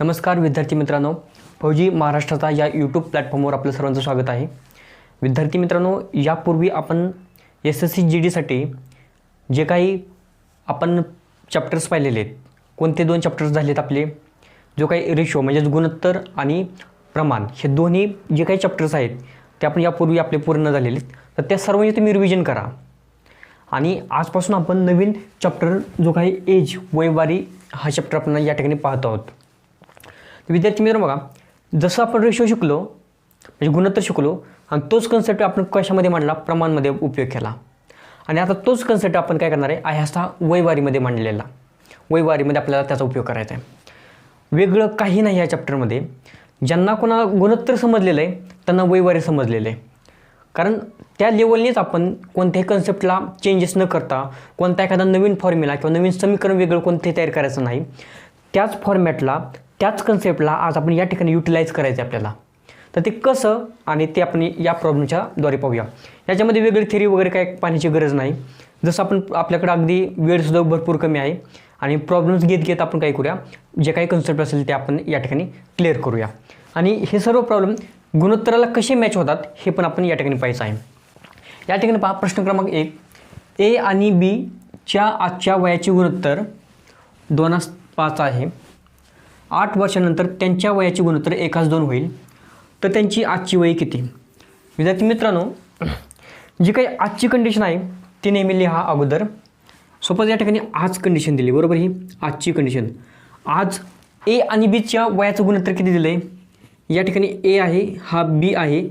नमस्कार विद्यार्थी मित्रांनो. फौजी महाराष्ट्राचा या यूट्यूब प्लॅटफॉर्मवर आपलं सर्वांचं स्वागत आहे. विद्यार्थी मित्रांनो यापूर्वी आपण एस एस सी जी डीसाठी जे काही आपण चॅप्टर्स पाहिलेले आहेत कोणते दोन चॅप्टर्स झालेत आपले जो काही रेशो म्हणजेच गुणोत्तर आणि प्रमाण हे दोन्ही जे काही चॅप्टर्स आहेत ते आपण यापूर्वी आपले पूर्ण झालेले आहेत. तर त्या सर्वांचे तुम्ही रिव्हिजन करा. आणि आजपासून आपण नवीन चॅप्टर जो काही एज वयवारी हा चॅप्टर आपण या ठिकाणी पाहत आहोत. विद्यार्थी मित्र बघा जसं आपण रेशो शिकलो म्हणजे गुणोत्तर शिकलो आणि तोच कन्सेप्ट आपण कशामध्ये मांडला? प्रमाणमध्ये उपयोग केला. आणि आता तोच कन्सेप्ट आपण काय करणार आहे? आहे असा वैवारीमध्ये मांडलेला. वैवारीमध्ये आपल्याला त्याचा उपयोग करायचा आहे. वेगळं काही नाही या चॅप्टरमध्ये ज्यांना कोणाला गुणोत्तर समजलेलं आहे त्यांना वैवारी समजलेलं आहे. कारण त्या लेवलनेच आपण कोणत्याही कन्सेप्टला चेंजेस न करता कोणता एखादा नवीन फॉर्म्युला किंवा नवीन समीकरण वेगळं कोणतेही तयार करायचं नाही. त्याच फॉर्मॅटला त्याच कन्सेप्टला आज आपण या ठिकाणी युटिलाइज करायचं आहे आपल्याला. तर ते कसं आणि ते आपण या प्रॉब्लेमच्या द्वारे पाहूया. याच्यामध्ये वेगळी थेरी वगैरे काय पाहण्याची गरज नाही. जसं आपण आपल्याकडे अगदी वेळसुद्धा भरपूर कमी आहे आणि प्रॉब्लेम्स घेत घेत आपण काय करूया? जे काही कन्सेप्ट असेल ते आपण या ठिकाणी क्लिअर करूया. आणि हे सर्व प्रॉब्लेम गुणोत्तराला कसे मॅच होतात हे पण आपण या ठिकाणी पाहायचं आहे. या ठिकाणी पहा प्रश्न क्रमांक एक. ए आणि बीच्या आजच्या वयाचे गुणोत्तर दोन पाच आहे. आठ वर्षानंतर त्यांच्या वयाची गुणोत्तर एकाच दोन होईल. तर त्यांची आजची वय किती? विद्यार्थी मित्रांनो जी काही आजची कंडिशन आहे ती नेहमी लिहा अगोदर. सपोज या ठिकाणी आज कंडिशन दिली बरोबर ही? आजची कंडिशन आज ए आणि बीच्या वयाचं गुणोत्तर किती दिलं आहे या ठिकाणी ए आहे हा बी आहे.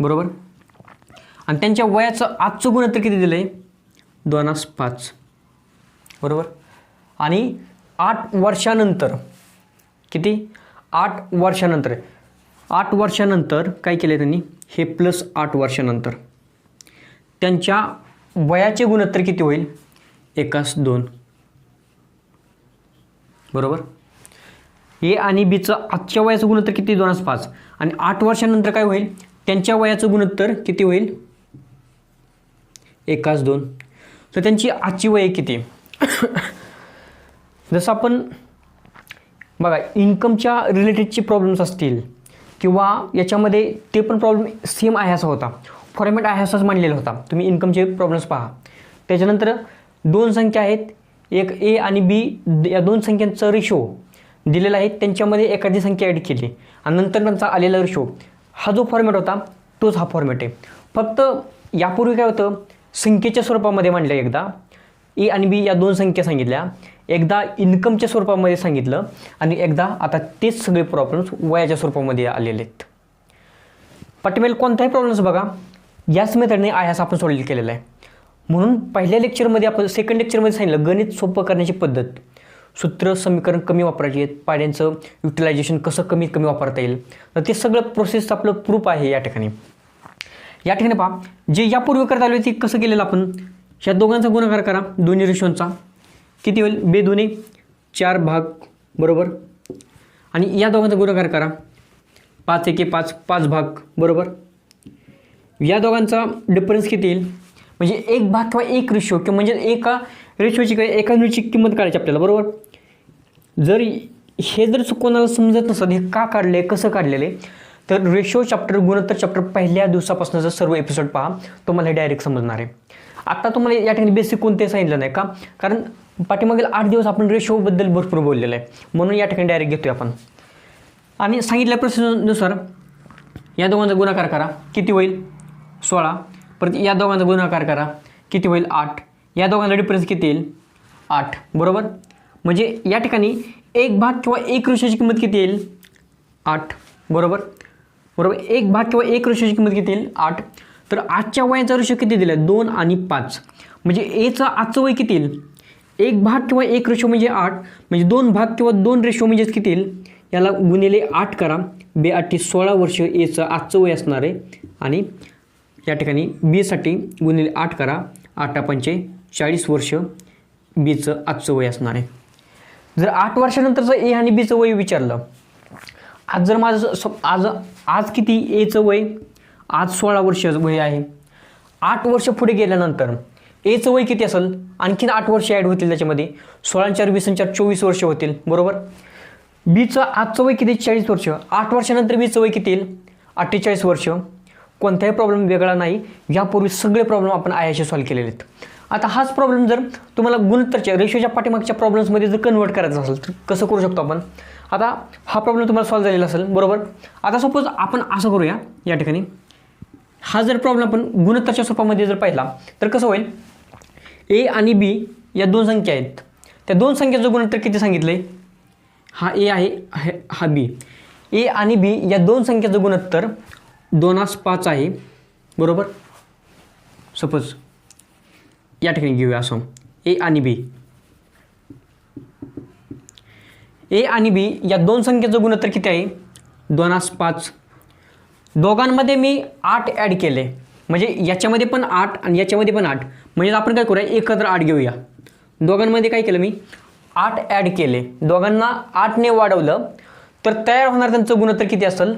बरोबर? आणि त्यांच्या वयाचं आजचं गुणोत्तर किती दिलं आहे दोनास पाच. बरोबर? आणि आठ वर्षानंतर किती? आठ वर्षानंतर. आठ वर्षानंतर काय केलं त्यांनी? हे प्लस आठ वर्षानंतर. त्यांच्या वयाचे गुणोत्तर किती होईल? एकास दोन. बरोबर? ए आणि बीचं आजच्या वयाचं गुणोत्तर किती? दोनास पाच. आणि आठ वर्षानंतर काय होईल? त्यांच्या वयाचं गुणोत्तर किती होईल? एकाच दोन. तर त्यांची आजची वय किती? जसं आपण बघा इन्कमच्या रिलेटेडचे प्रॉब्लेम्स असतील किंवा याच्यामध्ये ते पण प्रॉब्लेम सेम आहे असा होता. फॉर्मॅट आहे असाच मांडलेला होता. तुम्ही इन्कमचे प्रॉब्लेम्स पहा. त्याच्यानंतर दोन संख्या आहेत. एक ए आणि बी या दोन संख्यांचा रेशो दिलेला आहे. त्यांच्यामध्ये एखादी संख्या ॲड केली. आणि नंतर त्यांचा आलेला रेशो हा जो फॉर्मॅट होता तोच हा फॉर्मॅट आहे. फक्त यापूर्वी काय होतं? संख्येच्या स्वरूपामध्ये मांडलं एकदा. ए आणि बी या दोन संख्या सांगितल्या. एकदा इन्कमच्या स्वरूपामध्ये सांगितलं आणि एकदा आता तेच सगळे प्रॉब्लेम्स वयाच्या स्वरूपामध्ये आलेले आहेत. पाठीमेल कोणताही प्रॉब्लेम्स बघा याच मेथडने आयास आपण सॉल्व्ह केलेला आहे. म्हणून पहिल्या लेक्चरमध्ये आपण सेकंड लेक्चरमध्ये सांगितलं गणित सोपं करण्याची पद्धत. सूत्र समीकरण कमी वापरायची आहेत. पाड्यांचं युटिलायझेशन कसं कमीत कमी वापरता येईल. तर ते सगळं प्रोसेस आपलं प्रूफ आहे या ठिकाणी. या ठिकाणी पहा जे यापूर्वी करता आले ते कसं केलेलं आपण? ह्या दोघांचा गुणाकार करा. दोन्ही रेशोंचा. किती होईल? बेदुने चार भाग बरोबर? आणि या दोघांचा गुणाकार करा. पाच एके पाच पाच भाग बरोबर? या दोघांचा डिफरन्स किती येईल? म्हणजे एक भाग किंवा एक रेशो किंवा म्हणजे एका रेशोची काय एका युनिटची किंमत काढायची आपल्याला बरोबर? जर हे जर कोणाला समजत नसतं हे का काढले कसं काढलेले तर रेशो चॅप्टर गुणोत्तर चॅप्टर पहिल्या दिवसापासूनचा सर्व एपिसोड पहा. तुम्हाला हे डायरेक्ट समजणार आहे. आत्ता तुम्हाला या ठिकाणी बेसिक कोणते सांगितलं नाही का? कारण पाठीमागील आठ दिवस आपण रेशोबद्दल भरपूर बोललेलं आहे. म्हणून या ठिकाणी डायरेक्ट घेतोय आपण. आणि सांगितल्या प्रश्नानुसार या दोघांचा गुणाकार करा. किती होईल? सोळा. परत या दोघांचा गुणाकार करा. किती होईल? आठ. या दोघांचा डिफरन्स किती येईल? आठ. बरोबर? म्हणजे या ठिकाणी एक भाग किंवा एक ऋषीची किंमत किती येईल? आठ. बरोबर? बरोबर? एक भाग किंवा एक ऋषीची किंमत किती येईल? आठ. तर आजच्या वयाचा ऋषी किती दिला दोन आणि पाच. म्हणजे एचं आजचं वय किती येईल? एक भाग किंवा एक रेशो म्हणजे आठ म्हणजे दोन भाग किंवा दोन रेशो म्हणजेच किती येईल? याला गुणिले आठ करा. बे आठी सोळा वर्ष एचं आजचं वय असणार आहे. आणि या ठिकाणी बीसाठी गुणिले आठ करा. आठा पंचे चाळीस वर्ष बीचं आजचं वय असणार आहे. जर आठ वर्षानंतरचं ए आणि बीचं वय विचारलं आज जर माझं स आज आज किती एचं वय? आज सोळा वर्ष वय आहे. आठ वर्ष पुढे गेल्यानंतर एचं वय किती असेल? आणखीन आठ वर्ष ॲड होतील त्याच्यामध्ये. सोळा चार वीस चार चोवीस वर्ष होतील. बरोबर? बीचं आजचं वय किती? चाळीस वर्ष. आठ वर्षानंतर बीचं वय किती येईल? अठ्ठेचाळीस वर्ष. कोणताही प्रॉब्लेम वेगळा नाही. यापूर्वी सगळे प्रॉब्लेम आपण आयाशी सॉल्व्ह केलेले आहेत. आता हाच प्रॉब्लेम जर तुम्हाला गुणोत्तरच्या रेशोच्या पाठीमागच्या प्रॉब्लेम्समध्ये जर कन्वर्ट करायचा असेल तर कसं करू शकतो आपण? आता हा प्रॉब्लेम तुम्हाला सॉल्व्ह झालेला असेल बरोबर? आता सपोज आपण असं करूया या ठिकाणी. हा जर प्रॉब्लेम आपण गुणोत्तरच्या स्वरूपामध्ये जर पाहिला तर कसं होईल? ए आणि बी या दोन संख्या आहेत. त्या दोन संख्येचं गुणोत्तर किती सांगितलं आहे हा ए आहे हे- हा बी. ए आणि बी या दोन संख्येचं गुणोत्तर दोनास पाच आहे. बरोबर? सपोज या ठिकाणी घेऊया असं. ए आणि बी. ए आणि बी या दोन संख्येचं गुणोत्तर किती आहे? दोनास पाच. दोघांमध्ये मी आठ ॲड केले म्हणजे याच्यामध्ये पण आठ आणि याच्यामध्ये पण आठ. म्हणजे आपण काय करूया? एकत्र आठ घेऊया. दोघांमध्ये काय केलं मी? आठ ॲड केले. दोघांना आठने वाढवलं तर तयार होणार त्यांचं गुणोत्तर किती असेल?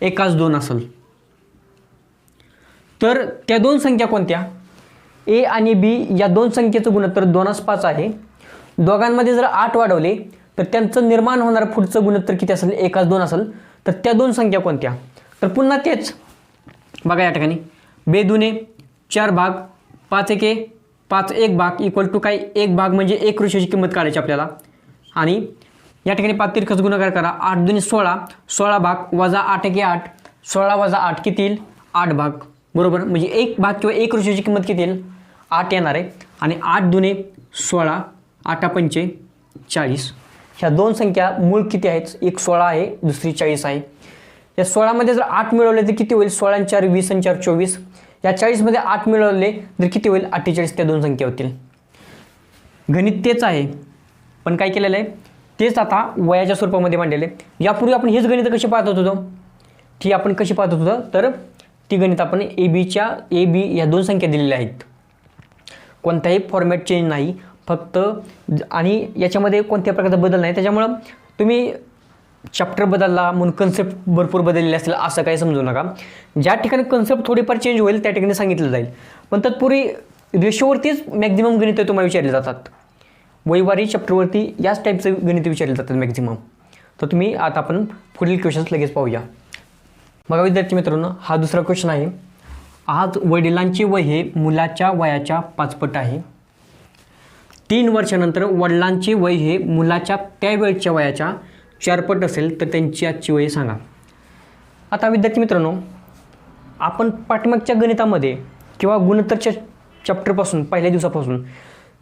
एकाच दोन असेल. तर त्या दोन संख्या कोणत्या? ए आणि बी या दोन संख्येचं गुणोत्तर दोनास पाच आहे. दोघांमध्ये जर आठ वाढवले तर त्यांचं निर्माण होणारं पुढचं गुणोत्तर किती असेल? एकाच दोन असेल. तर त्या दोन संख्या कोणत्या? तर पुन्हा तेच. बघा या ठिकाणी. बे दुने चार भाग पाच एके पाच एक भाग इक्वल टू काय? एक भाग म्हणजे एक ऋषीची किंमत काढायची आपल्याला. आणि या ठिकाणी पाच तिरखच गुणाकार करा. आठ दुने सोळा सोळा भाग वजा आठ एके आठ. सोळा वजा आठ किती येईल आठ भाग. बरोबर? म्हणजे एक भाग किंवा एक ऋषीची किंमत किती येईल आठ येणार आहे. आणि आठ दुने सोळा आठा पंचे चाळीस. ह्या दोन संख्या मूळ किती आहेत? एक सोळा आहे दुसरी चाळीस आहे. या सोळामध्ये जर आठ मिळवले तर किती होईल? सोळा चार वीस आणि चार चोवीस. या चाळीसमध्ये आठ मिळवले तर किती होईल? अठ्ठेचाळीस. त्या दोन संख्या होतील. गणित तेच आहे. पण काय केलेलं आहे? तेच आता वयाच्या स्वरूपामध्ये मांडलेले आहे. यापूर्वी आपण हेच गणित कशी पाहत होतो? ती आपण कशी पाहत होतो? तर ती गणित आपण ए बीच्या ए बी या दोन संख्या दिलेल्या आहेत. कोणताही फॉर्मॅट चेंज नाही. फक्त आणि याच्यामध्ये कोणत्या प्रकारचा बदल नाही. त्याच्यामुळं तुम्ही चॅप्टर बदलला म्हणून कन्सेप्ट भरपूर बदललेले असतील असं काही समजू नका. ज्या ठिकाणी कन्सेप्ट थोडीफार चेंज होईल त्या ठिकाणी सांगितलं जाईल. पण तत्पूर्वी रेशोवरतीच मॅक्झिमम गणितं तुम्हाला विचारले जातात. वैवारी चॅप्टरवरती याच टाईपचे गणित विचारले जातात मॅक्झिमम तर तुम्ही आता आपण पुढील क्वेश्चन्स लगेच पाहूया. बघा विद्यार्थी मित्रांनो हा दुसरा क्वेश्चन आहे. आज वडिलांचे वय हे मुलाच्या वयाच्या पाचपट आहे. तीन वर्षानंतर वडिलांचे वय हे मुलाच्या त्यावेळच्या वयाच्या चारपट असेल तर त्यांची आजची वय सांगा. आता विद्यार्थी मित्रांनो आपण पाठीमागच्या गणितामध्ये किंवा गुणोत्तरच्या चॅप्टरपासून पहिल्या दिवसापासून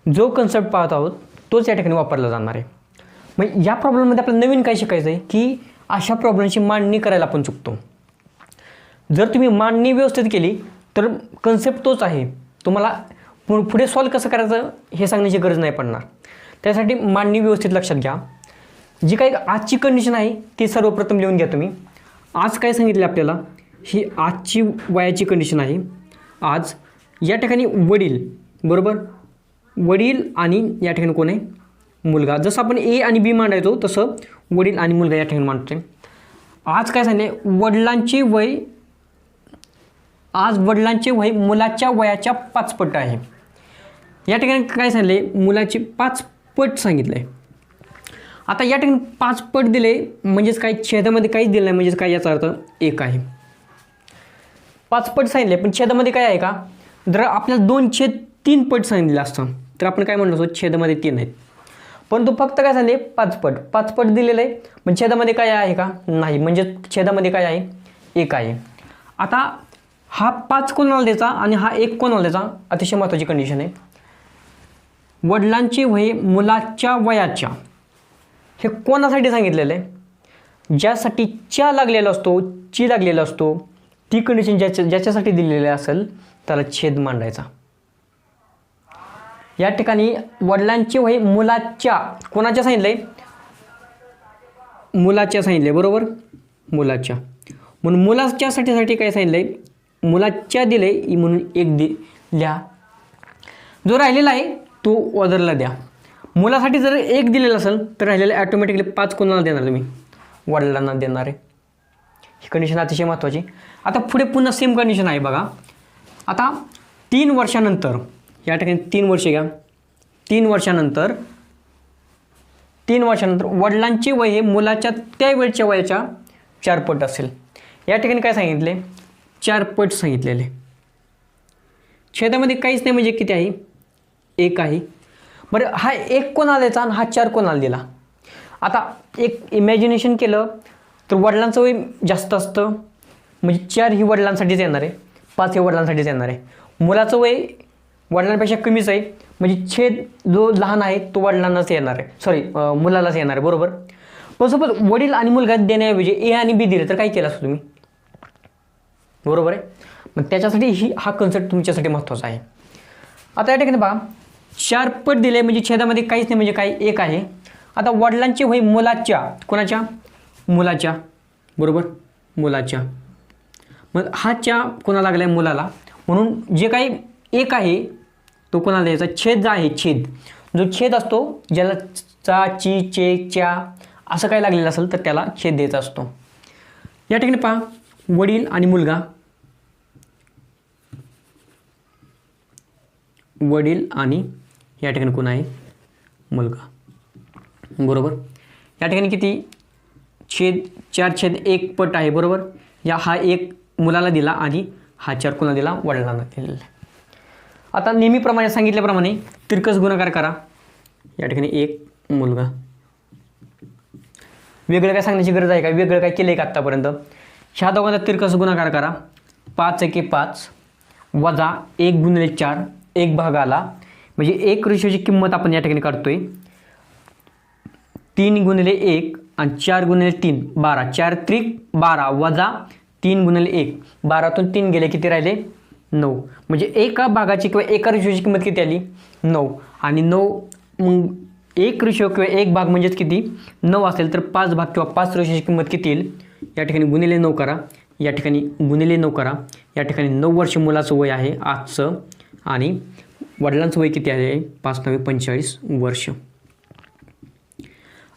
जो कन्सेप्ट पाहत आहोत तोच या ठिकाणी वापरला जाणार आहे. मग या प्रॉब्लेममध्ये आपल्याला नवीन काय शिकायचं आहे की अशा प्रॉब्लेमची मांडणी करायला आपण चुकतो. जर तुम्ही मांडणी व्यवस्थित केली तर कन्सेप्ट तोच आहे. तुम्हाला पु पुढे सॉल्व कसं करायचं हे सांगण्याची गरज नाही पडणार. त्यासाठी मांडणी व्यवस्थित लक्षात घ्या. जी काही आजची कंडिशन आहे ती सर्वप्रथम लिहून घ्या तुम्ही. आज काय सांगितले आपल्याला? ही आजची वयाची कंडिशन आहे. आज या ठिकाणी वडील बरोबर? वडील आणि या ठिकाणी कोण आहे? मुलगा. जसं आपण ए आणि बी मांडायचो तसं वडील आणि मुलगा या ठिकाणी मांडतोय. आज काय सांगले वडिलांचे वय आज वडिलांचे वय मुलाच्या वयाच्या पाचपट आहे. या ठिकाणी काय सांगितले मुलाचे पाच पट आहे आता या ठिकाणी पाच पट दिले म्हणजेच काय छेदामध्ये काहीच दिलं नाही म्हणजेच काय याचा अर्थ एक आहे. पाच पट सांगितले पण छेदामध्ये काय आहे का? जर आपल्याला दोन छेद तीन पट सांगितलं असतं तर आपण काय म्हणलो असतो? छेदामध्ये तीन आहेत. परंतु फक्त काय सांगले पाच पट. पाच पट दिलेलं आहे पण छेदामध्ये काय आहे का? नाही. म्हणजे छेदामध्ये काय आहे? एक आहे. आता हा पाच कोणाला द्यायचा आणि हा एक कोणाला द्यायचा? अतिशय महत्त्वाची कंडिशन आहे. वडिलांचे वय मुलाच्या वयाच्या. हे कोणासाठी सांगितलेलं आहे? ज्यासाठी च्या लागलेला असतो ची लागलेला असतो ती कंडिशन ज्याच्या ज्याच्यासाठी दिलेली असेल त्याला छेद मांडायचा. या ठिकाणी वडिलांचे वय मुलाच्या कोणाच्या सांगितलंय? मुलाच्या सांगितले बरोबर? मुलाच्या. म्हणून मुलाच्यासाठीसाठी काय सांगितलंय? मुलाच्या दिले म्हणून एक दि लिहा जो राहिलेला आहे तो ओदरला द्या. मुलासाठी जर एक दिलेलं असेल तर राहिलेलं ॲटोमॅटिकली पाच कोणाला देणार तुम्ही? वडिलांना देणार. आहे ही कंडिशन अतिशय महत्त्वाची आता पुढे पुन्हा सेम कंडिशन आहे बघा. आता तीन वर्षानंतर या ठिकाणी तीन वर्षे घ्या. तीन वर्षानंतर तीन वर्षानंतर वडिलांचे वय हे मुलाच्या त्या वेळच्या वयाच्या चार पट असेल. या ठिकाणी काय सांगितले? चार पट सांगितलेले. छेदामध्ये काहीच नाही म्हणजे किती आहे? एक आहे. बरं हा एक कोणाला द्यायचा आणि हा चार कोणाला दिला? आता एक इमॅजिनेशन केलं तर वडिलांचं वय जास्त असतं. म्हणजे चार ही वडिलांसाठीच येणार आहे. पाच हे वडिलांसाठीच येणार आहे. मुलाचं वय वडिलांपेक्षा कमीच आहे. म्हणजे छेद जो लहान आहे तो वडिलांनाच येणार आहे. सॉरी मुलालाच येणार आहे. बरोबर? पण सपोज वडील आणि मुलगा देण्याऐवजी ए आणि बी दिले तर काय केलं असतं तुम्ही? बरोबर आहे? मग त्याच्यासाठी ही हा कन्सेप्ट तुमच्यासाठी महत्त्वाचा आहे. आता या ठिकाणी पहा. चार पट दिले म्हणजे छेदामध्ये काहीच नाही म्हणजे काय एक आहे. आता वडिलांचे होय मुलाच्या. कोणाच्या? मुलाच्या. बरोबर? मुलाच्या. मग हा च्या कोणाला लागला आहे मुलाला. म्हणून जे काही एक आहे तो कोणाला द्यायचा? छेद आहे छेद. जो छेद असतो ज्याला चा ची चे च्या असं काही लागलेलं असेल तर त्याला छेद द्यायचा असतो. या ठिकाणी पहा वडील आणि मुलगा. वडील आणि या ठिकाणी कोण आहे? मुलगा. बरोबर? या ठिकाणी किती? छेद चार छेद एक पट आहे बरोबर? या हा एक मुलाला दिला आणि हा चार कोणाला दिला? वडिलांना दिलेला आहे. आता नेहमीप्रमाणे सांगितल्याप्रमाणे तिरकस गुणाकार करा. या ठिकाणी एक मुलगा. वेगळं काय सांगण्याची गरज आहे का? वेगळं काय केलं आहे का आत्तापर्यंत? ह्या दोघांचा तिरकस गुणाकार करा. पाच एके पाच वजा एक गुणिले चार एक भागाला म्हणजे एक रेषेची किंमत आपण या ठिकाणी काढतोय. तीन गुणिले एक आणि चार गुणिले तीन बारा. चार त्रिक बारा वजा तीन गुणिले एक. बारातून तीन गेले किती राहिले? नऊ. म्हणजे एका भागाची किंवा एका रेषेची किंमत किती आली? नऊ. आणि नऊ मग एक रेषो किंवा एक भाग म्हणजेच किती? नऊ असेल तर पाच भाग किंवा पाच रेषेची किंमत किती येईल? या ठिकाणी गुणिले नऊ करा. या ठिकाणी गुणिले नऊ करा. या ठिकाणी नऊ वर्ष मुलाचं वय आहे आजचं आणि वडिलांचं वय किती आहे? पाच नवे पंचेचाळीस वर्ष.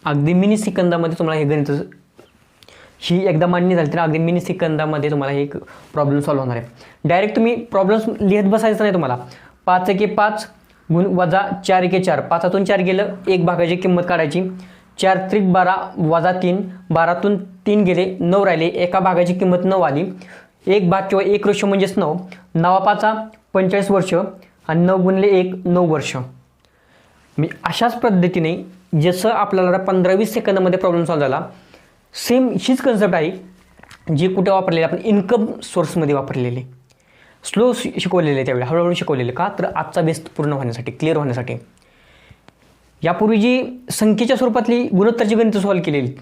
अगदी मिनी सेकंदामध्ये तुम्हाला हे गणित ही एकदा मान्य झाली तर अगदी मिनी सेकंदामध्ये तुम्हाला हे प्रॉब्लेम सॉल्व्ह होणार आहे. डायरेक्ट तुम्ही प्रॉब्लेम लिहित बसायचं नाही तुम्हाला. पाच एके पाच गुण वजा चार एके चार. पाचातून चार गेलं एक भागाची किंमत काढायची. चार त्रिक बारा वजा तीन. बारातून तीन गेले नऊ राहिले. एका भागाची किंमत नऊ आली. एक भाग किंवा एक वर्ष म्हणजेच नऊ. नवा पाचा पंचेचाळीस वर्ष. आणि नऊ गुणले एक नऊ वर्ष. मी अशाच पद्धतीने जसं आपल्याला पंधरा वीस सेकंदामध्ये प्रॉब्लेम सॉल्व्ह झाला सेम हीच कन्सेप्ट आहे जी कुठे वापरलेली आपण इन्कम सोर्समध्ये वापरलेली. स्लो शिकवलेले आहे त्यावेळी हळूहळू शिकवलेले. का? तर आजचा बेस पूर्ण होण्यासाठी क्लिअर होण्यासाठी. यापूर्वी जी संख्येच्या स्वरूपातली गुणोत्तरची गणितं सॉल्व्ह केलेली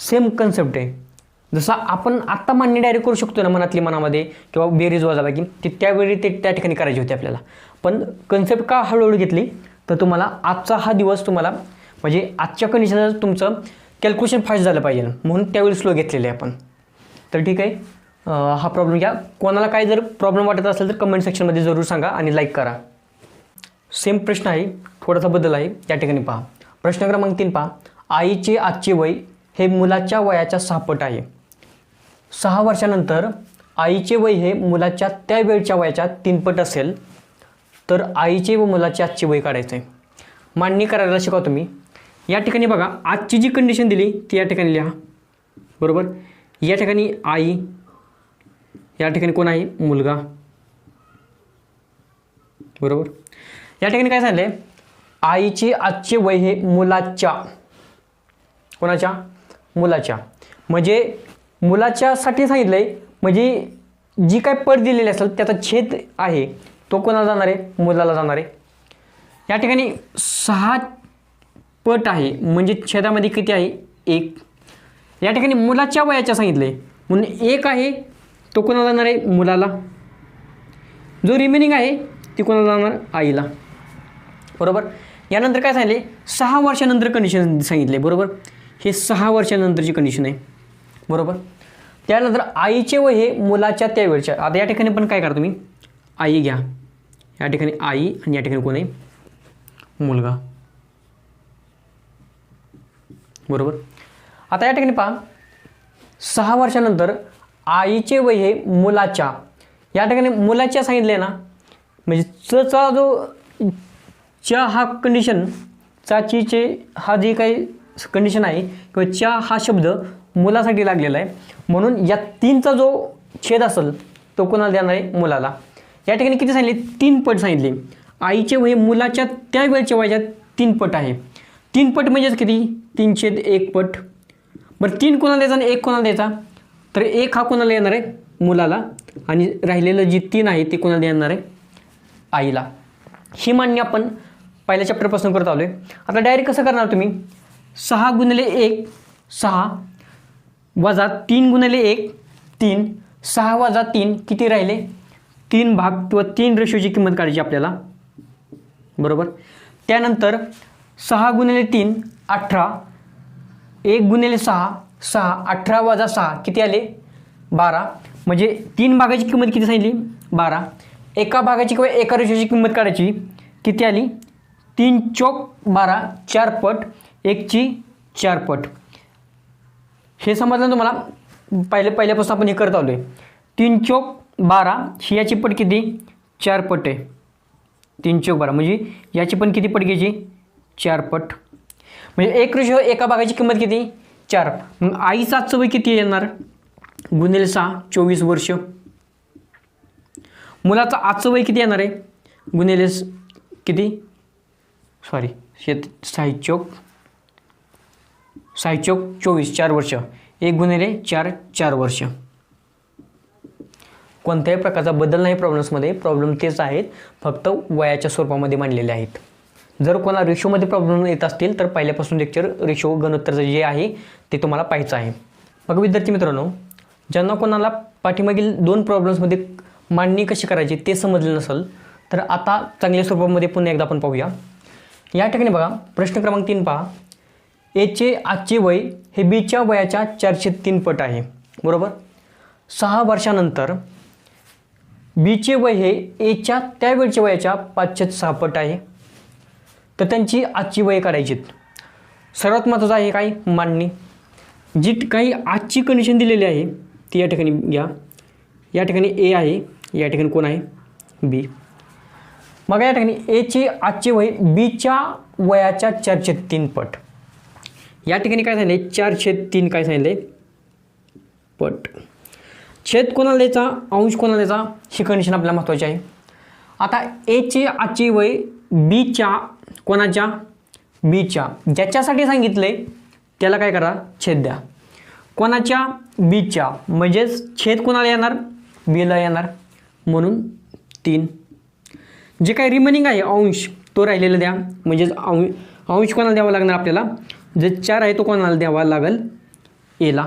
सेम कन्सेप्ट आहे. जसं आपण आत्ता मान्य डायरेक्ट करू शकतो ना मनातली मनामध्ये किंवा बेरीज वजाबाकी ती त्यावेळी ते त्या ठिकाणी करायची होती आपल्याला. पण कन्सेप्ट का हळूहळू घेतली तर तुम्हाला आजचा हा दिवस तुम्हाला म्हणजे आजच्या कंडिशनला तुमचं कॅल्क्युलेशन फास्ट झालं पाहिजे. म्हणून त्यावेळी स्लो घेतलेले आहे आपण. तर ठीक आहे. हा प्रॉब्लेम घ्या. कोणाला काय जर प्रॉब्लेम वाटत असेल तर कमेंट सेक्शनमध्ये जरूर सांगा आणि लाईक करा. सेम प्रश्न आहे. थोडासा बदल आहे. त्या ठिकाणी पहा. प्रश्न क्रमांक तीन पहा. आईचे आजचे वय हे मुलाच्या वयाच्या सहापट आहे. सहा वर्षानंतर आईचे वय हे मुलाच्या त्या वेळच्या वयाच्या तीनपट असेल तर आईचे व मुलाचे आजचे वय काढायचं आहे मांडणी करायला शिका तुम्ही. या ठिकाणी बघा आजची जी कंडिशन दिली ती या ठिकाणी लिहा. बरोबर? या ठिकाणी आई या ठिकाणी कोण आहे? मुलगा. बरोबर? या ठिकाणी काय सांगितले आईचे आजचे वय हे मुलाच्या. कोणाच्या? मुलाच्या. म्हणजे मुलाच्यासाठी सांगितलं आहे म्हणजे जी काय पट दिलेली असेल त्याचा छेद आहे तो कोणाला जाणार आहे? मुलाला जाणार आहे. या ठिकाणी सहा पट आहे म्हणजे छेदामध्ये किती आहे? एक. या ठिकाणी मुलाच्या वयाच्या सांगितले म्हणून एक आहे तो कोणाला जाणार आहे? मुलाला. जो रिमेनिंग आहे ती कोणाला जाणार? आईला. बरोबर? यानंतर काय सांगितले सहा वर्षानंतर कंडिशन सांगितले बरोबर? हे सहा वर्षानंतरची कंडिशन आहे. बरोबर? त्यानंतर आईचे व हे मुलाच्या त्यावेळच्या. आता या ठिकाणी पण काय करा तुम्ही? आई घ्या. या ठिकाणी आई आणि या ठिकाणी कोण आहे? मुलगा. बरोबर? आता या ठिकाणी पहा. सहा वर्षानंतर आईचे वय हे मुलाच्या. या ठिकाणी मुलाच्या सांगितले ना म्हणजे च चा जो च्या हा कंडिशन चाचीचे हा जे काही कंडिशन आहे किंवा च्या हा शब्द मुलासाठी लागलेला आहे. म्हणून या तीनचा जो छेद असेल तो कोणाला देणार आहे? मुलाला. या ठिकाणी किती सांगितले? तीन पट सांगितले. आईचे वय मुलाच्या त्या वेळच्या वयाच्या तीन पट आहे. तीन पट म्हणजेच किती? तीन छेद एक पट. बरं तीन कोणाला द्यायचा आणि एक कोणाला द्यायचा? तर एक हा कोणाला येणार आहे? मुलाला. आणि राहिलेलं जी तीन आहे ते कोणाला देणार आहे? आईला. ही मांडणी आपण पहिल्या चॅप्टरपासून करत आलो आहे आता डायरेक्ट कसं करणार तुम्ही? सहा गुणले एक सहा वजा तीन गुणिले एक तीन. सहा वजा तीन किती राहिले? तीन भाग किंवा तीन रेशोची किंमत काढायची आपल्याला. बरोबर? त्यानंतर सहा गुणिले तीन अठरा. एक गुणिले सहा सहा. अठरा वजा सहा किती आले? बारा. म्हणजे तीन भागाची किंमत किती सांगितली? बारा. एका भागाची किंवा एका रेषेची किंमत काढायची किती आली? तीन चौक बारा चार पट. एकची चार पट. हे समजलं तुम्हाला? पहिले पहिल्यापासून आपण हे करत आलो आहे तीन चौक बारा ही याची पट किती? चार पट आहे. तीन चौक बारा. म्हणजे याची पण किती पट घ्यायची? चार पट. म्हणजे एक रेशो एका भागाची किंमत किती? चार. मग आईचा आजचं वय किती येणार? गुणिले सहा चोवीस वर्ष. मुलाचं आजचं वय किती येणार आहे? गुन्हेलेस किती? सॉरी शेत साई सायचोक चोवीस चार वर्ष. एक गुणिले चार चार वर्ष. कोणत्याही प्रकारचा बदल नाही प्रॉब्लेम्समध्ये प्रॉब्लेम तेच आहेत. फक्त वयाच्या स्वरूपामध्ये मांडलेले आहेत. जर कोणा रेशोमध्ये प्रॉब्लेम येत असतील तर पहिल्यापासून लेक्चर रेशो गणोत्तरचं जे आहे ते तुम्हाला पाहायचं आहे. मग विद्यार्थी मित्रांनो ज्यांना कोणाला पाठीमागील दोन प्रॉब्लेम्समध्ये मांडणी कशी करायची ते समजले नसेल तर आता चांगल्या स्वरूपामध्ये पुन्हा एकदा आपण पाहूया. या ठिकाणी बघा प्रश्न क्रमांक तीन पहा. एचे आजचे वय हे बीच्या वयाच्या चारशे तीन पट आहे. बरोबर? सहा वर्षानंतर बीचे वय हे एच्या त्यावेळच्या वयाच्या पाचशे सहा पट आहे. तर त्यांची आजची वय काढायची सर्वात महत्त्वाचं आहे काय? मांडणी. जी काही आजची कंडिशन दिलेली आहे ती या ठिकाणी घ्या. या ठिकाणी ए आहे या ठिकाणी कोण आहे? बी मग या ठिकाणी एचे आजचे वय बीच्या वयाच्या चारशे तीन पट. या ठिकाणी काय सांगितले छेद तीन काय सांगितले पट. छेद कोणाला द्यायचा? अंश कोणाला द्यायचा? ही कंडिशन आपल्याला महत्त्वाची आहे. आता एचे आजचे वय बीच्या कोणाच्या? बीच्या ज्याच्यासाठी सांगितले त्याला काय करा? छेद द्या. कोणाच्या? बीच्या म्हणजेच छेद कोणाला येणार? बीला येणार. म्हणून तीन. जे काही रिमेनिंग आहे अंश तो राहिलेला द्या. म्हणजेच अंश अंश कोणाला द्यावा लागणार आपल्याला? जे चार आहे तो कोणाला द्यावा लागेल? एला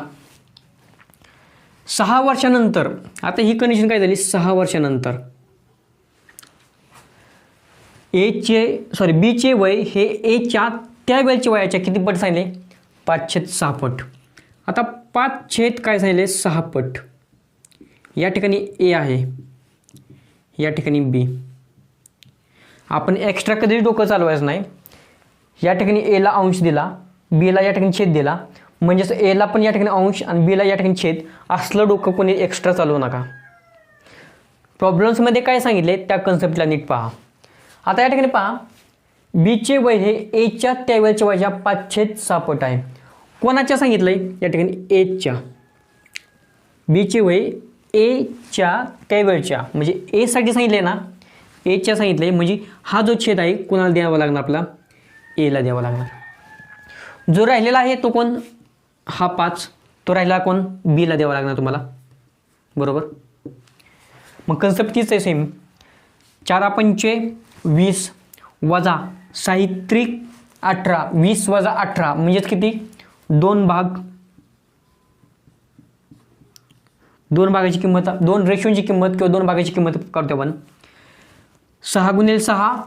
सहा वर्षानंतर आता ही कंडिशन काय झाली? सहा वर्षानंतर. एचे सॉरी बीचे वय हे एच्या त्या वेळच्या वयाच्या किती पट सांगितले? पाचशे सहा पट. आता पाच छेद काय सांगितले? सहा पट. या ठिकाणी ए आहे. या ठिकाणी बी. आपण एक्स्ट्रा कधीच डोकं चालवायचं नाही. या ठिकाणी एला अंश दिला. बीला या ठिकाणी छेद दिला. म्हणजेच एला पण या ठिकाणी अंश आणि बीला या ठिकाणी छेद. असलं डोकं कोणी एक्स्ट्रा चालवू नका. प्रॉब्लेम्समध्ये काय सांगितले? त्या कन्सेप्टला नीट पहा. आता या ठिकाणी पहा. बीचे वय हे एच्या त्यावेळच्या वयाच्या पाचशेत सापट आहे. कोणाच्या सांगितलंय? या ठिकाणी एच्या बीचे वय एच्या त्यावेळच्या म्हणजे एसाठी सांगितले ना? एच्या सांगितले म्हणजे हा जो छेद आहे कोणाला द्यावा लागणार आपला? एला द्यावा लागणार. जो राहिलेला आहे तो कोण? हा पाच. तो राहिला कोण? बीला द्यावा लागणार तुम्हाला. बरोबर? मग कन्सेप्ट तीच आहे सेम चारा पंचे वीस वजा साहित्रिक अठरा. वीस वजा अठरा म्हणजेच किती? दोन भाग. दोन भागाची किंमत दोन रेशोंची किंमत किंवा दोन भागाची किंमत करतो आपण. सहा गुणिले सहा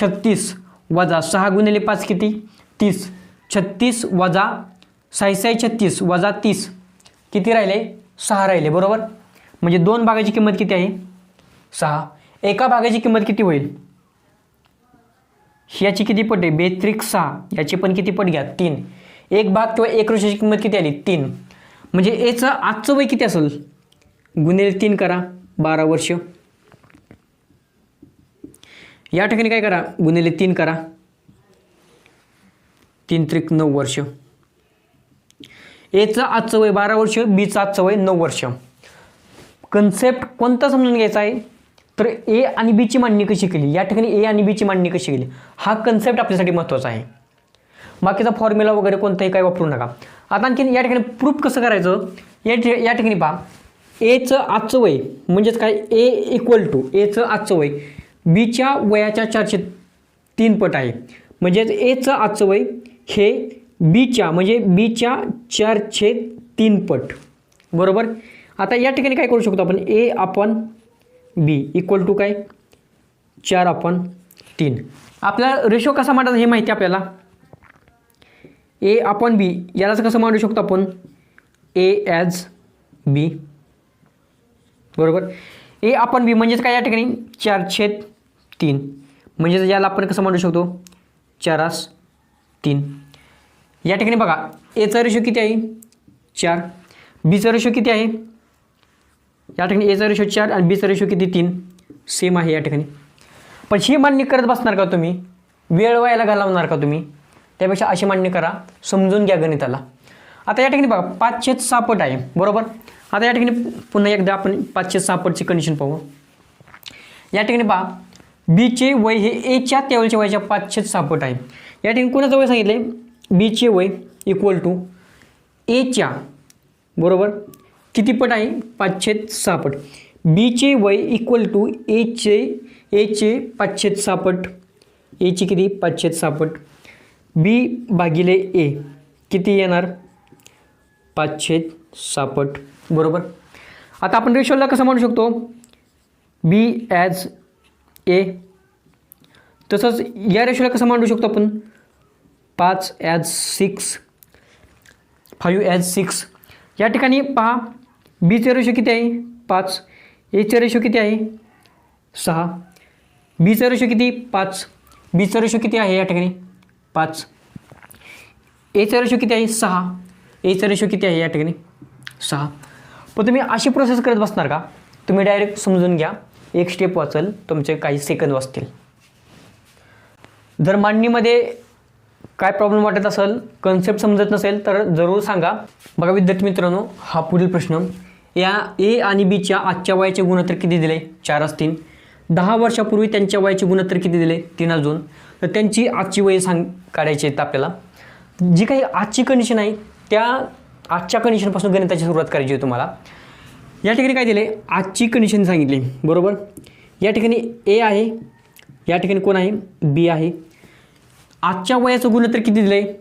छत्तीस. वजा सहा गुणिले पाच किती? तीस. छत्तीस वजा साईसाई छत्तीस वजा तीस. किती राहिले? सहा राहिले बरोबर? म्हणजे दोन भागाची किंमत किती आहे? सहा. एका भागाची किंमत किती होईल? याची किती पट आहे? बेत्रिक सहा. याची पण किती पट घ्या? तीन. एक भाग किंवा एक रुपयाची किंमत किती आली? तीन. म्हणजे याचं आजचं वय किती असेल? गुन्हे तीन करा. बारा वर्ष. या ठिकाणी काय करा? गुन्हेले तीन करा. तीन त्रिक नऊ वर्ष. एचं आजचं वय बारा वर्ष बीचं आजचं वय नऊ वर्ष. कन्सेप्ट कोणता समजून घ्यायचा आहे? तर ए आणि बीची मांडणी कशी केली? या ठिकाणी ए आणि बीची मांडणी कशी केली? हा कन्सेप्ट आपल्यासाठी महत्त्वाचा आहे. बाकीचा फॉर्म्युला वगैरे कोणताही काही वापरू नका. आता आणखीन या ठिकाणी प्रूफ कसं करायचं? या ठि या ठिकाणी पहा. एचं आजचं वय म्हणजेच काय? ए इक्वल टू एचं आजचं वय. बीच्या वयाच्या चारशे तीन पट आहे. म्हणजेच एचं आजचं वय हे बीच्या म्हणजे बीच्या चारशे तीन पट. बरोबर? आता या ठिकाणी काय करू शकतो आपण? ए आपण बी इक्वल टू काय? चार आपण तीन. आपल्याला रेशो कसा मांडायचा हे माहिती आपल्याला? ए आपण बी यालाच कसं मांडू शकतो आपण? ए ॲज बी बरोबर? ए आपण बी म्हणजेच काय या ठिकाणी? चारशे तीन. म्हणजेच याला आपण कसं मांडू शकतो? चारास तीन. या ठिकाणी बघा एचा रेशो किती आहे? चार. बीचा रेशो किती आहे? या ठिकाणी एचा रेशो चार आणि बीचा रेशो किती? तीन. सेम आहे या ठिकाणी. पण ही मांडणी करत बसणार का तुम्ही? वेळ व्हायला घालवणार का तुम्ही? त्यापेक्षा अशी मांडणी करा समजून घ्या गणिताला. आता या ठिकाणी बघा पाचशे सापट आहे बरोबर? आता या ठिकाणी पुन्हा एकदा आपण पाचशे सापटची कंडिशन पाहू. या ठिकाणी पहा बीचे वय हे एच्या त्यावेळच्या वयाच्या पाचशे सापट आहे. या ठिकाणी कोणाचं वय सांगितलं आहे बीचे वय इक्वल टू एच्या बरोबर? किती पट आहे? पाचशेत सापट बीचे वय इक्वल टू एचे एचे पाचशेत सापट एची एचे किती? पाचशेत सापट बी भागिले ए किती येणार? पाचशेत सापट बरोबर? आता आपण रेशोला कसं म्हणू शकतो? B as A. तसंच या रेशोला कसं मांडू शकतो आपण? पाच as six five as six या ठिकाणी पहा बीचे रेशो किती आहे? पाच. एचे रेशो किती आहे? सहा. बीचा रेशो किती? पाच. बीचा रेशो किती आहे या ठिकाणी? पाच. एचा रेशो किती आहे? सहा. एचा रेशो किती आहे या ठिकाणी? सहा. पण तुम्ही अशी प्रोसेस करत बसणार का? तुम्ही डायरेक्ट समजून घ्या. एक स्टेप वाचल तुमचे काही सेकंद वाचतील. जर मांडणीमध्ये काय प्रॉब्लेम वाटत असेल कन्सेप्ट समजत नसेल तर जरूर सांगा. बघा विद्यार्थी मित्रांनो हा पुढील प्रश्न. या ए आणि बीच्या आजच्या वयाचे गुणोत्तर किती दिले? चार असतील. दहा वर्षापूर्वी त्यांच्या वयाचे गुणोत्तर किती दिले? तीन अजून. तर त्यांची आजची वय सांग काढायची आहेत आपल्याला. जी काही आजची कंडिशन आहे त्या आजच्या कंडिशनपासून गणिताची सुरुवात करायची आहे तुम्हाला. या ठिकाणी काय दिले आजची कंडिशन सांगितली. बरोबर? या ठिकाणी ए आहे. या ठिकाणी कोण आहे? बी आहे. आजच्या वयाचं गुणोत्तर किती दिलं आहे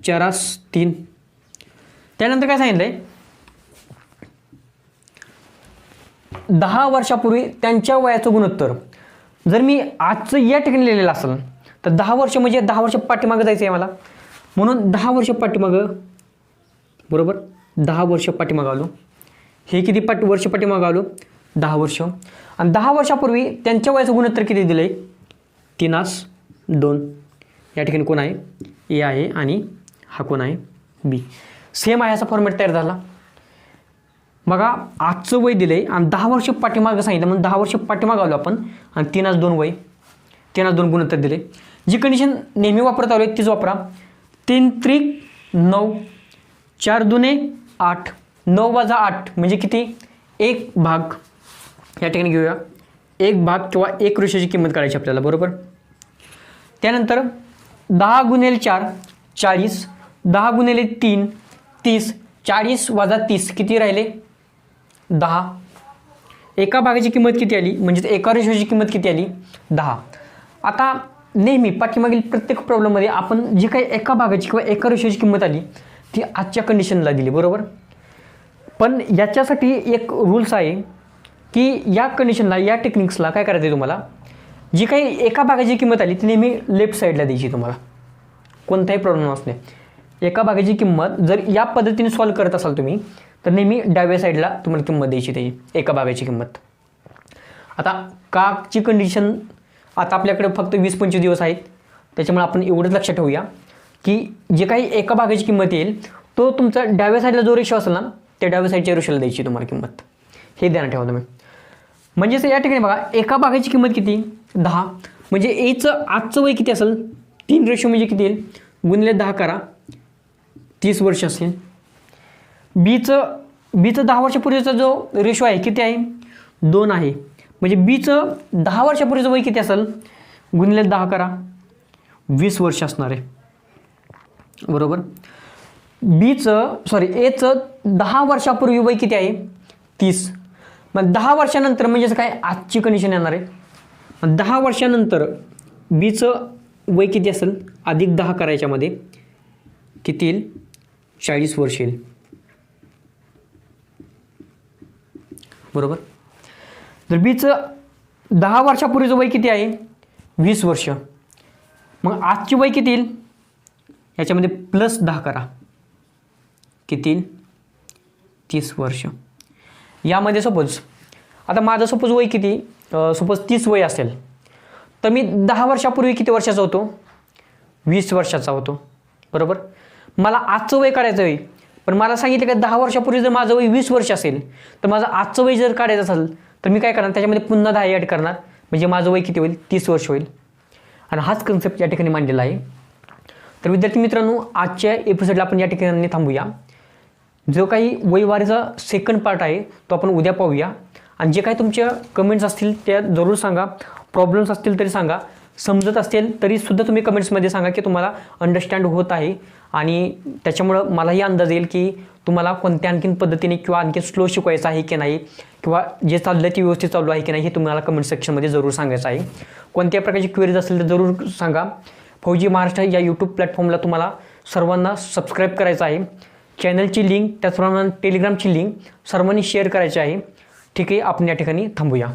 चारास तीन. त्यानंतर काय सांगितलं आहे दहा वर्षापूर्वी त्यांच्या वयाचं गुणोत्तर. जर मी आजचं या ठिकाणी लिहिलेलं असेल तर दहा वर्ष म्हणजे दहा वर्ष पाठीमागं जायचं आहे मला. म्हणून दहा वर्ष पाठीमागं बरोबर? दहा वर्ष पाठीमागं आलो. हे किती पट वर्ष पाठीमागं आलो? दहा वर्ष. आणि दहा वर्षापूर्वी त्यांच्या वयाचं गुणोत्तर किती दिलं आहे तीनास दोन. या ठिकाणी कोण आहे? ए आहे आणि हा कोण आहे? बी. सेम आहे असा फॉर्मॅट तयार झाला. बघा आजचं वय दिलं आहे आणि दहा वर्ष पाठीमागं सांगितलं. म्हणून दहा वर्ष पाठीमागं आलो आपण आणि तीनास दोन वय. तीनास दोन गुणोत्तर दिले जी कंडिशन नेहमी वापरत आलो आहे तीच वापरा. तीन त्रिक नऊ चार दुने आठ. नऊ वाजा आठ म्हणजे किती? एक भाग. या ठिकाणी घेऊया. एक भाग किंवा एक वृक्षाची किंमत काढायची आपल्याला बरोबर? त्यानंतर दहा गुणेल चार चाळीस. दहा गुणेले तीन तीस. चाळीस वजा तीस किती राहिले? दहा. एका भागाची किंमत किती आली? म्हणजे एका रेशोची किंमत किती आली? दहा. आता नेहमी पाठीमागील प्रत्येक प्रॉब्लेममध्ये आपण जी काही एका भागाची किंवा एका रेशोची किंमत आली ती आजच्या कंडिशनला दिली बरोबर? पण याच्यासाठी एक रूल्स आहे की या कंडिशनला या टेक्निक्सला काय करायचं आहे तुम्हाला? जी काही एका भागाची किंमत आली ती नेहमी लेफ्ट साईडला द्यायची तुम्हाला. कोणताही प्रॉब्लेम असणे एका भागाची किंमत जर या पद्धतीने सॉल्व करत असाल तुम्ही तर नेहमी डाव्या साईडला तुम्हाला किंमत द्यायची त्याची एका भागाची किंमत. आता काची कंडिशन आता आपल्याकडे फक्त वीस पंचवीस दिवस आहेत. त्याच्यामुळे आपण एवढंच लक्षात ठेवूया की जे काही एका भागाची किंमत येईल तो तुमचा डाव्या साईडला जो रेशो असेल ना त्या डाव्या साईडच्या रेशोला द्यायची तुम्हाला किंमत. हे ध्यानात ठेवा तुम्ही. म्हणजेच या ठिकाणी बघा एका भागाची किंमत किती? दहा. म्हणजे एचं आजचं वय किती असेल? तीन रेशो म्हणजे किती येईल? गुणले दहा करा. तीस वर्ष असेल. बीचं बीचं दहा वर्षापूर्वीचा जो रेशो आहे किती आहे? दोन आहे. म्हणजे बीचं दहा वर्षापूर्वीचं वय किती असेल? गुणले दहा करा. वीस वर्ष असणार आहे. बरोबर? बीचं सॉरी एचं दहा वर्षापूर्वी वय किती आहे? तीस. मग दहा वर्षानंतर म्हणजेच काय आजची कंडिशन येणार आहे? दहा वर्षानंतर बीचं वय किती असेल? अधिक दहा करायच्यामध्ये किती येईल? चाळीस वर्ष येईल. बरोबर? तर बीचं दहा वर्षापूर्वीचं वय किती आहे? वीस वर्ष. मग आजची वय किती येईल? याच्यामध्ये प्लस दहा करा. किती तीस वर्ष. यामध्ये सपोज आता माझं सपोज वय किती? सपोज तीस वय असेल. तर मी दहा वर्षापूर्वी किती वर्षाचा होतो? वीस वर्षाचा होतो. बरोबर? मला आजचं वय काढायचं आहे. पण मला सांगितलं का दहा वर्षापूर्वी जर माझं वय वीस वर्ष असेल तर माझं आजचं वय जर काढायचं असेल तर मी काय करणार? त्याच्यामध्ये पुन्हा दहा ॲड करणार. म्हणजे माझं वय किती होईल? तीस वर्ष होईल. आणि हाच कन्सेप्ट या ठिकाणी मांडलेला आहे. तर विद्यार्थी मित्रांनो आजच्या एपिसोडला आपण या ठिकाणी थांबूया. जो काही वैवारीचा सेकंड पार्ट आहे तो आपण उद्या पाहूया. आणि जे काही तुमच्या कमेंट्स असतील त्या जरूर सांगा. प्रॉब्लेम्स असतील तरी सांगा. समजत असतील तरीसुद्धा तुम्ही कमेंट्समध्ये सांगा की तुम्हाला अंडरस्टँड होत आहे. आणि त्याच्यामुळं मलाही अंदाज येईल की तुम्हाला कोणत्या आणखीन पद्धतीने किंवा आणखी स्लो शिकवायचं आहे की नाही किंवा जे चाललं ते व्यवस्थित चालू आहे की नाही हे तुम्हाला कमेंट सेक्शनमध्ये जरूर सांगायचं आहे. कोणत्या प्रकारची क्वेरीज असेल तर जरूर सांगा. फौजी महाराष्ट्र या यूट्यूब प्लॅटफॉर्मला तुम्हाला सर्वांना सबस्क्राईब करायचं आहे. चॅनलची लिंक त्याचप्रमाणे टेलिग्रामची लिंक सर्वांनी शेअर करायची आहे. ठीक आहे आपण या ठिकाणी थांबूया.